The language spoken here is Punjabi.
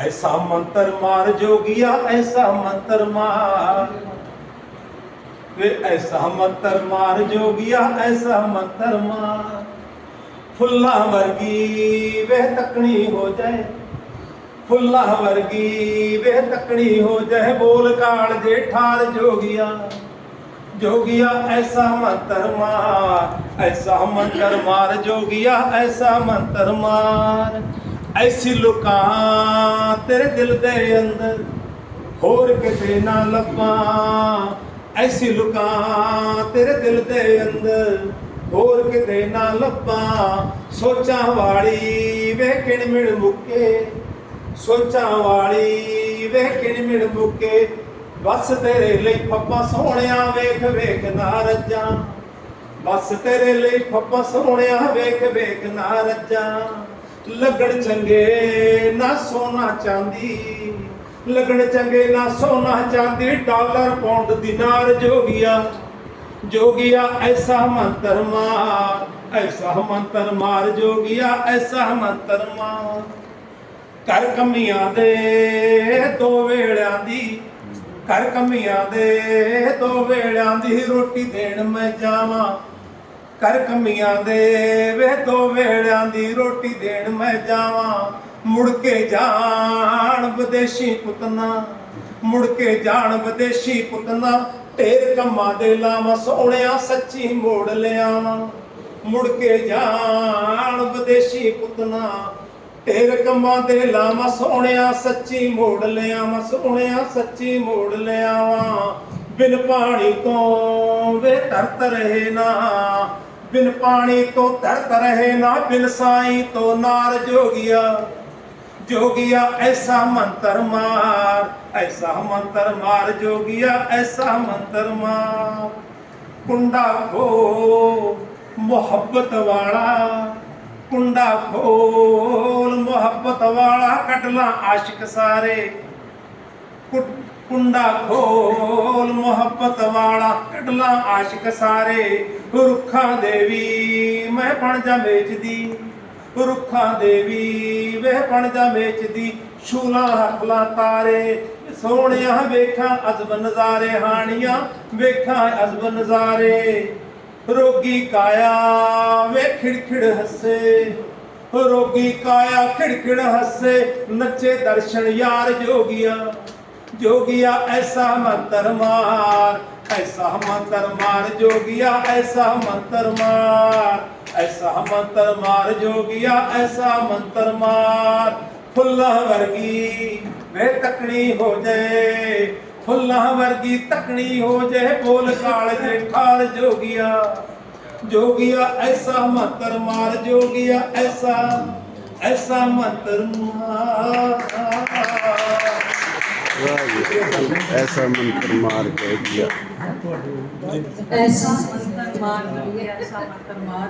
ਐਸਾ ਮੰਤਰ ਮਾਰ ਜੋਗੀਆ ਐਸਾ ਮੰਤਰ ਮਾਰ ਵੇ ਐਸਾ ਮੰਤਰ ਮਾਰ ਜੋਗੀਆ ਐਸਾ ਮੰਤਰ ਮਾਰ ਫੁੱਲਾਂ ਵਰਗੀ ਵੇਹ ਤੱਕਣੀ ਹੋ ਜਾਏ। ਫੁੱਲਾਂ ਵਰਗੀ ਵੇਹ ਤਕਣੀ ਹੋ ਜਾਏ। ਬੋਲ ਕਾਲ ਜੇ ਠਾਰ ਜੋਗੀਆ। ਜੋਗੀਆ, ਐਸਾ ਮੰਤਰ ਮਾਰ। ਐਸਾ ਮੰਤਰ ਮਾਰ ਜੋਗੀਆ, ਐਸਾ ਮੰਤਰ ਮਾਰ। ਐਸੀ ਲੁਕਾਂ ਤੇਰੇ ਦਿਲ ਦੇ ਅੰਦਰ। ਹੋਰ ਕਿਤੇ ਨਾ ਲੱਭਾਂ। ਐਸੀ ਲੁਕਾਂ ਤੇਰੇ ਦਿਲ ਦੇ ਅੰਦਰ। ਹੋਰ ਕਿਤੇ ਨਾ ਲੱਭਾਂ। ਸੋਚਾਂ ਵਾਲੀ ਵੇਖਣ ਮਿਲ ਮੁੱਕੇ। ਸੋਚਾਂ ਵਾਲੀ ਵੇਖਣ ਮਿਲ ਮੁੱਕੇ। ਬਸ ਤੇਰੇ ਲਈ ਫੱਪਾ ਸੋਹਣਿਆ ਵੇਖ ਵੇਖ ਨਾ ਰੱਜਾਂ। ਬਸ ਤੇਰੇ ਲਈ ਫੱਪਾ ਸੋਹਣਿਆ ਵੇਖ ਵੇਖ ਨਾ ਰੱਜਾਂ। ਲੱਗਣ ਚੰਗੇ ਨਾ ਸੋਨਾ ਚਾਂਦੀ। ਲੱਗਣ ਚੰਗੇ ਨਾ ਸੋਨਾ ਚਾਂਦੀ, ਡਾਲਰ, ਪੌਂਡ ਦਿਨਾਰ ਜੋਗੀਆ। ਜੋਗਿਆ, ਐਸਾ ਮੰਤਰ ਮਾਰ, ਐਸਾ ਮੰਤਰ ਮਾਰ ਜੋਗਿਆ, ਐਸਾ ਮੰਤਰ ਮਾਰ। ਕਰ ਕਮੀਆਂ ਦੇ ਦੋ ਵੇਲਿਆਂ ਦੀ, ਕਰ ਕਮੀਆਂ ਦੇ ਦੋ ਵੇਲਿਆਂ ਦੀ ਰੋਟੀ ਦੇਣ ਮੈਂ ਜਾਵਾਂ। ਕਰ ਕਮੀਆਂ ਦੇ ਵੇ ਦੋ ਵੇਲਿਆਂ ਦੀ ਰੋਟੀ ਦੇਣ ਮੈਂ ਜਾਵਾਂ। ਮੁੜ ਕੇ ਜਾਣ ਵਿਦੇਸ਼ੀ ਪੁੱਤਨਾ, ਮੁੜ ਕੇ ਜਾਣ ਵਿਦੇਸ਼ੀ ਪੁੱਤਨਾ, ਢੇਰ ਕੰਮਾਂ ਦੇ ਲਾਵਾਂ ਸੋਹਣਿਆ ਸੱਚੀ ਮੋੜ ਲਿਆਵਾਂ ਮੁੜ ਕੇ ਜਾਣ ਵਿਦੇਸ਼ੀ ਪੁੱਤਨਾ, ਢੇਰ ਕੰਮਾਂ ਦੇ ਲਾਵਾਂ ਸੋਹਣਿਆ ਸੱਚੀ ਮੋੜ ਲਿਆਵਾਂ ਸੋਹਣਿਆ ਸੱਚੀ ਮੋੜ ਲਿਆਵਾਂ ਬਿਨ ਪਾਣੀ ਤੋਂ ਵੇ ਤਰਤ ਰਹੇ ਨਾ, ਬਿਨ ਪਾਣੀ ਤੋਂ ਤਰਤ ਰਹੇ ਨਾ, ਬਿਨ ਸਾਈ ਤੋਂ ਨਾਰ ਜੋਗਿਆ। ਜੋਗਿਆ, ਐਸਾ ਮੰਤਰ ਮਾਰ, ਐਸਾ ਮੰਤਰ ਮਾਰ, ਜੋਗਿਆ, ਐਸਾ ਮੰਤਰ ਮਾਰ। ਕੁੰਡਾ ਖੋ, ਮੁਹੱਬਤ ਵਾਲਾ, ਕੁੰਡਾ ਖੋਲ, ਮੁਹੱਬਤ ਵਾਲਾ ਕਟਲਾ ਆਸ਼ਿਕ ਸਾਰੇ। ਕੁੰਡਾ ਖੋਲ, ਮੁਹੱਬਤ ਵਾਲਾ ਕਟਲਾ ਆਸ਼ਿਕ ਸਾਰੇ। ਰੁੱਖਾਂ ਦੇਵੀ ਮੈਂ ਬਣ ਜਾ ਵੇਚਦੀ ਰੁੱਖਾਂ ਦੇ ਵੀ ਵੇ ਬਣ ਜਾ ਵੇਚਦੀ ਸ਼ੂਲਾ ਹਫਲਾ ਤਾਰੇ। ਸੋਹਣਿਆ ਵੇਖਾਂ ਅਜ਼ਬ ਨਜ਼ਾਰੇ, ਹਾਣੀਆਂ ਵੇਖਾਂ ਅਜ਼ਬ ਨਜ਼ਾਰੇ। ਰੋਗੀ ਕਾਇਆ ਵੇ ਖਿੜਖਿੜ ਹੱਸੇ। ਰੋਗੀ ਕਾਇਆ ਖਿੜਖਿੜ ਹੱਸੇ। ਨੱਚੇ ਦਰਸ਼ਨ ਯਾਰ ਜੋਗੀਆ। ਜੋਗੀਆ, ਐਸਾ ਮੰਤਰ ਮਾਰ। ਐਸਾ ਮੰਤਰ ਮਾਰ, ਜੋਗੀਆ, ਐਸਾ ਮੰਤਰ ਮਾਰ। ਐਸਾ ਮੰਤਰ ਮਾਰ ਜੋਗਿਆ, ਐਸਾ ਮੰਤਰ ਮਾਰ। ਫੁੱਲਾਂ ਵਰਗੀ ਵੇ ਤਕਣੀ ਹੋ ਜੇ, ਫੁੱਲਾਂ ਵਰਗੀ ਤਕਣੀ ਹੋ ਜੇ, ਬੋਲ ਕਾਲ ਜੇ ਠਾਲ ਜੋਗਿਆ। ਜੋਗਿਆ, ਐਸਾ ਮੰਤਰ ਮਾਰ ਜੋਗਿਆ, ਐਸਾ ਐਸਾ ਮੰਤਰ ਮਾਰ। ਐਸਾ ਮੰਤਰ ਮਾਰ ਕੇ ਦਿਆ। ਐਸਾ ਮੰਤਰ ਮਾਰ ਐਸਾ ਮੰਤਰ ਮਾਰ